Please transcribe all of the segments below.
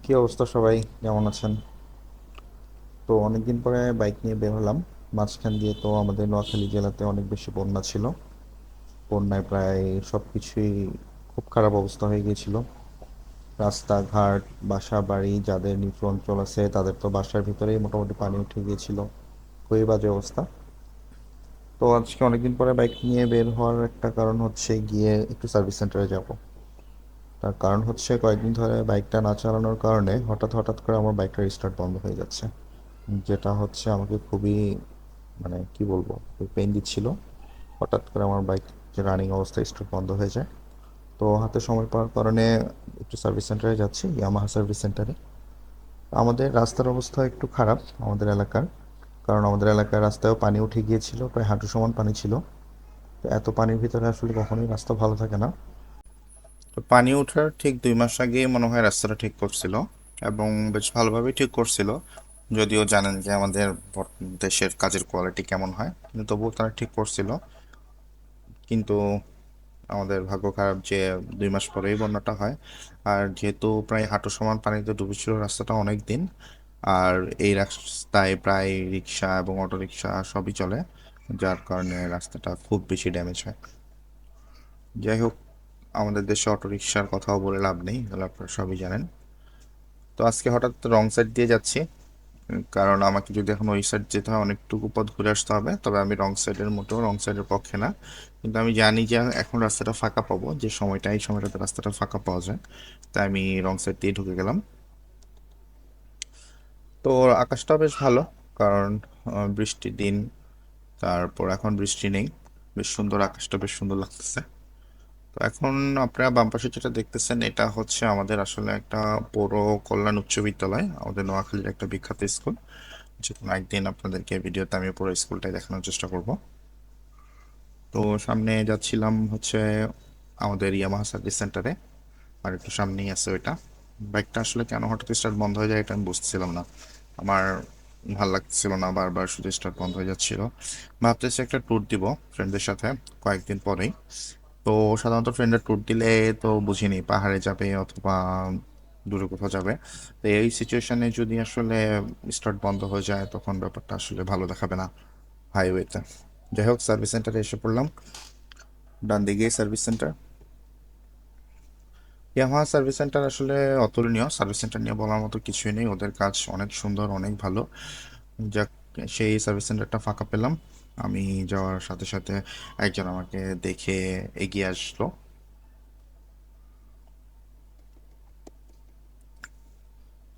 কি অবস্থা সবাই? কেমন আছেন? তো অনেকদিন পরে বাইক নিয়ে বের হলাম। মাঝখান দিয়ে তো আমাদের নোয়াখালী জেলাতে অনেক বেশি বন্যা ছিল। বন্যায় প্রায় সব কিছুই খুব খারাপ অবস্থা হয়ে গিয়েছিল। রাস্তাঘাট বাসা বাড়ি যাদের নিচু অঞ্চল আছে, তাদের তো বাসার ভিতরেই মোটামুটি পানি উঠে গিয়েছিল। খুবই বাজে অবস্থা। তো আজকে অনেকদিন পরে বাইক নিয়ে বের হওয়ার একটা কারণ হচ্ছে গিয়ে একটু সার্ভিস সেন্টারে যাব। তার কারণ হচ্ছে কয়েকদিন ধরে বাইকটা না চালানোর কারণে হঠাৎ হঠাৎ করে আমার বাইকটা রিস্টার্ট বন্ধ হয়ে যাচ্ছে। যেটা হচ্ছে আমাকে খুবই মানে কি বলব পেইন দিচ্ছিল। হঠাৎ করে আমার বাইক যে রানিং অবস্থায় স্টার্ট বন্ধ হয়ে যায়। তো হাতে সময় পাওয়ার কারণে একটু সার্ভিস সেন্টারে যাচ্ছি ইয়ামাহা সার্ভিস সেন্টারে আমাদের রাস্তার অবস্থা একটু খারাপ আমাদের এলাকার। কারণ আমাদের এলাকার রাস্তায়ও পানি উঠে গিয়েছিল, প্রায় হাঁটু সমান পানি ছিল। তো এত পানির ভিতরে আসলে কখনোই রাস্তা ভালো থাকে না। তো পানি ওঠার ঠিক দুই মাস আগে মনে হয় রাস্তাটা ঠিক করছিল এবং বেশ ভালোভাবেই ঠিক করছিল। যদিও জানেন যে আমাদের দেশের কাজের কোয়ালিটি কেমন হয়, কিন্তু তবুও তারা ঠিক করছিল। কিন্তু আমাদের ভাগ্য খারাপ যে দুই মাস পরেই বন্যাটা হয়। আর যেহেতু প্রায় হাঁটু সমান পানিতে ডুবেছিল রাস্তাটা অনেক দিন, আর এই রাস্তায় প্রায় রিক্সা এবং অটো রিক্সা সবই চলে, যার কারণে রাস্তাটা খুব বেশি ড্যামেজ হয়। যাই হোক আমাদের দেশে অটোরিকশার কথাও বলে লাভ নেই এগুলো আপনারা সবই জানেন। তো আজকে হঠাৎ রং সাইড দিয়ে যাচ্ছি, কারণ আমাকে যদি এখন ওই সাইড যেতে হয়, অনেকটুকু পথ ঘুরে আসতে হবে, তবে আমি রং সাইডের মোটেও রং সাইডের পক্ষে না। কিন্তু আমি জানি যে এখন রাস্তাটা ফাঁকা পাবো, যে সময়টা, এই সময়টাতে রাস্তাটা ফাঁকা পাওয়া যায়। তাই আমি রং সাইড দিয়ে ঢুকে গেলাম। তো আকাশটা বেশ ভালো, কারণ বৃষ্টির দিন, তারপর এখন বৃষ্টি নেই, বেশ সুন্দর, আকাশটা বেশ সুন্দর লাগতেছে। তো এখন আপনারা বাম পাশে যেটা দেখতেছেন, এটা হচ্ছে আমাদের আসলে একটা পৌর কল্যাণ উচ্চ বিদ্যালয়, আমাদের নোয়াখালীর একটা বিখ্যাত স্কুল। যে কোনো একদিন আপনাদেরকে ভিডিওতে আমি পুরো স্কুলটাই দেখানোর চেষ্টা করব। তো সামনে যাচ্ছিলাম হচ্ছে আমাদের ইয়ামাহা সার্ভিস সেন্টারে, আর একটু সামনেই আছে ওইটা। বাইকটা আসলে কেন হঠাৎ স্টার্ট বন্ধ হয়ে যায় এটা আমি বুঝতেছিলাম না। আমার ভালো লাগছিল না, বারবার শুধু স্টার্ট বন্ধ হয়ে যাচ্ছিল। ভাবতেছি একটা ট্যুর দিব ফ্রেন্ডদের সাথে, কয়েকদিন পরেই। তো সাধারণত ফ্রেন্ডের ট্যুর দিলে তো বুঝিনি, পাহাড়ে যাবে অথবা দূরে কোথাও যাবে। তো এই সিচুয়েশনে যদি আসলে স্টার্ট বন্ধ হয়ে যায়, তখন ব্যাপারটা আসলে ভালো দেখাবে না হাইওয়েতে যাই হোক সার্ভিস সেন্টারে এসে পড়লাম। ডান দিকে service centre Yamaha service centre আসলে অতুলনীয়। সার্ভিস সেন্টার নিয়ে বলার মতো কিছুই নেই। ওদের কাজ অনেক সুন্দর, অনেক ভালো। যাক সেই সার্ভিস সেন্টারটা ফাঁকা পেলাম। আমি যাওয়ার সাথে সাথে একজন আমাকে দেখে এগিয়ে আসলো।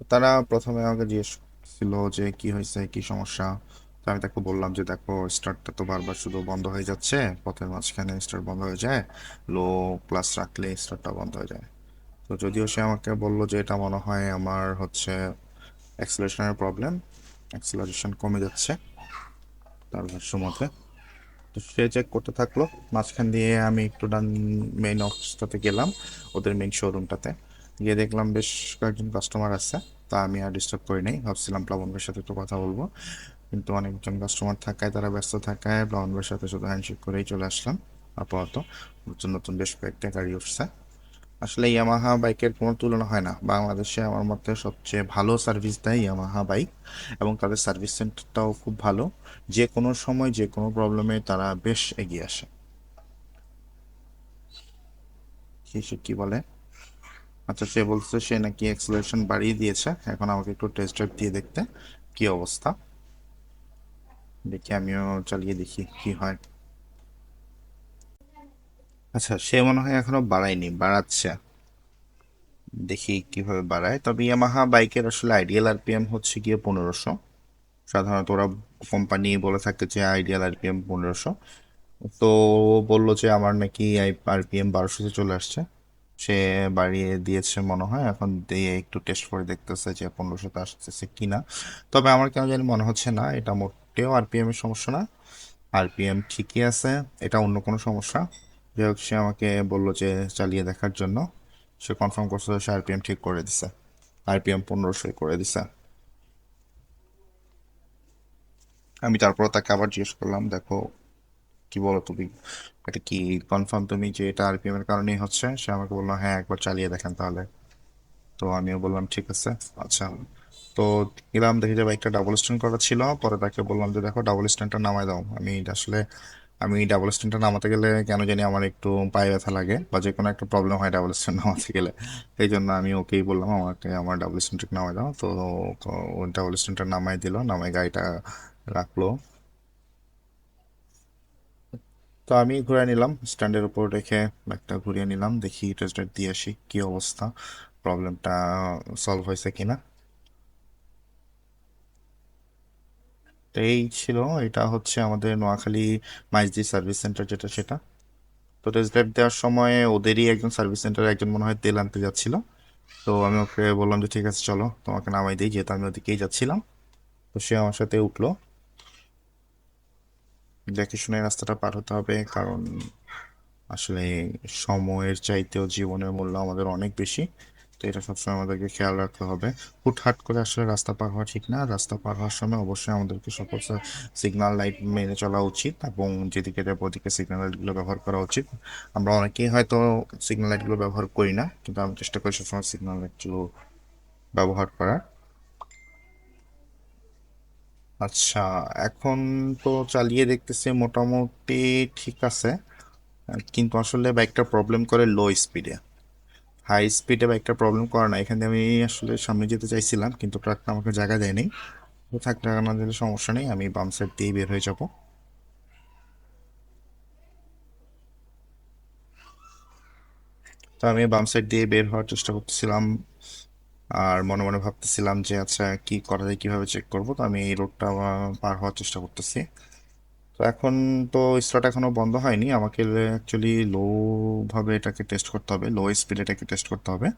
তারা প্রথমে আমাকে জিজ্ঞেস ছিল যে, কি হয়েছে? কি সমস্যা? তো আমি তাকে বললাম যে, দেখো স্টার্টটা তো বারবার শুধু বন্ধ হয়ে যাচ্ছে। পথের মাঝখানে স্টার্ট বন্ধ হয়ে যায়। লো ক্লাস রাখলে স্টার্টটা বন্ধ হয়ে যায়। তো যদিও সে আমাকে বলল যে, এটা মনে হয় আমার হচ্ছে অ্যাক্সিলারেশনের প্রবলেম অ্যাক্সিলারেশন কমে যাচ্ছে তার ভাষ্য মতে তো সে চেক করতে থাকল, মাঝখান দিয়ে আমি একটু ডান মেইন অফিসটাতে গেলাম, ওদের মেইন শোরুমটাতে গিয়ে দেখলাম বেশ কয়েকজন কাস্টমার আছে, তা আমি আর ডিস্টার্ব করি নাই। ভাবছিলাম প্লাবন ভাইয়ের সাথে একটু কথা বলব। কিন্তু অনেকজন কাস্টমার থাকায়, তারা ব্যস্ত থাকায় প্লাবন ভাইয়ের সাথে শুধু হ্যান্ডশেক করেই চলে আসলাম। আপাতত নতুন নতুন বেশ কয়েকটা গাড়ি উঠছে। আসলে ইয়ামাহা বাইকের কোনো তুলনা হয় না। বাংলাদেশে আমার মতে সবচেয়ে ভালো সার্ভিস দেয় ইয়ামাহা বাইক এবং তাদের সার্ভিস সেন্টারটাও খুব ভালো। যে কোনো সময় যে কোনো প্রবলেমে তারা বেশ এগিয়ে আসে। সে কি বলে? আচ্ছা সে বলছে সে নাকি অ্যাক্সিলারেশন বাড়িয়ে দিয়েছে। এখন আমাকে একটু টেস্ট ড্রাইভ দিয়ে দেখতে। কি অবস্থা? দেখি, আমিও চালিয়ে দেখি কি হয়। আচ্ছা সে মনে হয় এখনও বাড়ায়নি, বাড়াচ্ছে। দেখি কীভাবে বাড়ায়। তবে ইয়ামাহা বাইকের আসলে আইডিয়াল আরপিএম হচ্ছে গিয়ে পনেরোশো। সাধারণত ওরা কোম্পানি বলে থাকে যে আইডিয়াল আরপিএম পনেরোশো। তো বলল যে আমার নাকি আরপিএম বারোশোতে চলে আসছে। সে বাড়িয়ে দিয়েছে মনে হয়। এখন দিয়ে একটু টেস্ট করে দেখতেছে যে পনেরোশোতে আসতেছে কি না তবে আমার কেন জানি মনে হচ্ছে না, এটা মোটেও আরপিএম এর সমস্যা না। আরপিএম ঠিকই আছে, এটা অন্য কোনো সমস্যা। যাই হোক, সে আমাকে বলল যে চালিয়ে দেখার জন্য। সে কনফার্ম করছে সে আরপিএম ঠিক করে দিছে। আরপিএম পনেরোশোই করে দিছে। আমি তারপর তাকে আবার জিজ্ঞেস করলাম, দেখো, কি বলো তুমি? এটা কি কনফার্ম তুমি যে এটা আরপিএম এর কারণেই হচ্ছে? সে আমাকে বলল হ্যাঁ একবার চালিয়ে দেখেন তাহলে। তো আমিও বললাম, ঠিক আছে আচ্ছা। তো গেলাম দেখি যে বাইকটা ডাবল স্ট্যান্ড করা ছিল। পরে তাকে বললাম যে, দেখো ডাবল স্ট্যান্ডটা নামায় দাও। আমি আসলে আমি ডাবল স্ট্যান্ডটা নামাতে গেলে কেন জানি আমার একটু পায়ে ব্যথা লাগে বা যে কোনো একটা প্রবলেম হয় ডাবল স্ট্যান্ড নামাতে গেলে। এই জন্য আমি ওকেই বললাম, আমাকে আমার ডাবল স্ট্যান্ডটা নামায় দাও। তো ও ডাবল স্ট্যান্ডটা নামাই দিল নামাই গাড়িটা রাখল। তো আমি ঘুরে নিলাম স্ট্যান্ডের উপর রেখে ব্যাগটা ঘুরিয়ে নিলাম, দেখি টেস্ট দিয়ে আসি, কী অবস্থা প্রবলেমটা সলভ হয়েছে কিনা। তো এই ছিল। এটা হচ্ছে আমাদের নোয়াখালী মাইজদি সার্ভিস সেন্টার যেটা সেটা। তো টেস্ট ড্রাইভ দেওয়ার সময় ওদেরই একজন সার্ভিস সেন্টারে একজন মনে হয় তেল আনতে যাচ্ছিল। তো আমি ওকে বললাম যে, ঠিক আছে, চলো, তোমাকে নামাই দিই। যেহেতু আমি ওদিকেই যাচ্ছিলাম। তো সে আমার সাথে উঠল। দেখে শুনে রাস্তাটা পার হতে হবে, কারণ আসলে সময়ের চাইতেও জীবনের মূল্য আমাদের অনেক বেশি। তো এটা সবসময় আমাদেরকে খেয়াল রাখতে হবে। হুটহাট করে আসলে রাস্তা পার হওয়া ঠিক না। রাস্তা পার হওয়ার সময় অবশ্যই আমাদেরকে সকল সিগনাল লাইট মেনে চলা উচিত এবং যেদিকে যাব ওদিকে সিগনাল লাইটগুলো ব্যবহার করা উচিত। আমরা অনেকেই হয়তো সিগন্যাল লাইটগুলো ব্যবহার করি না, কিন্তু আমি চেষ্টা করি সবসময় সিগনাল লাইটগুলো ব্যবহার করার। আচ্ছা এখন তো চালিয়ে দেখতেছি মোটামুটি ঠিক আছে। কিন্তু আসলে বাইকটা প্রবলেম করে লো স্পিডে হাই স্পিডে বাইকটা প্রবলেম করে না। এখান আমি আসলে সামনে যেতে চাইছিলাম, কিন্তু ট্রাকটা আমাকে জায়গা দেয়নি। তো থাক টাকা না দিলে সমস্যা নেই, আমি বাম সাইড দিয়েই বের হয়ে যাব। তো আমি বাম সাইড দিয়ে বের হওয়ার চেষ্টা করতেছিলাম, আর মনে মনে ভাবতেছিলাম যে আচ্ছা কি করা যায়, কীভাবে চেক করব? তো আমি এই রোডটা পার হওয়ার চেষ্টা করতেছি। তো এখন তো স্টার্ট এখনও বন্ধ হয়নি। আমাকে অ্যাকচুয়ালি লোভাবে এটাকে টেস্ট করতে হবে লো স্পিডে এটাকে টেস্ট করতে হবে।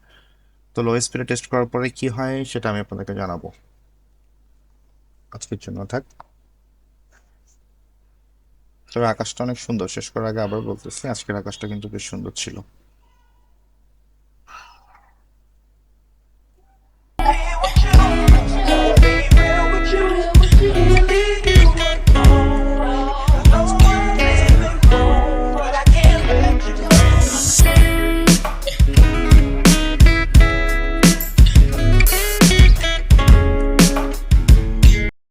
তো লো স্পিডে টেস্ট করার পরে কি হয় সেটা আমি আপনাদেরকে জানাব। আজকের জন্য থাক। তবে আকাশটা অনেক সুন্দর। শেষ করার আগে আবার বলতেছি, আজকের আকাশটা কিন্তু বেশ সুন্দর ছিল।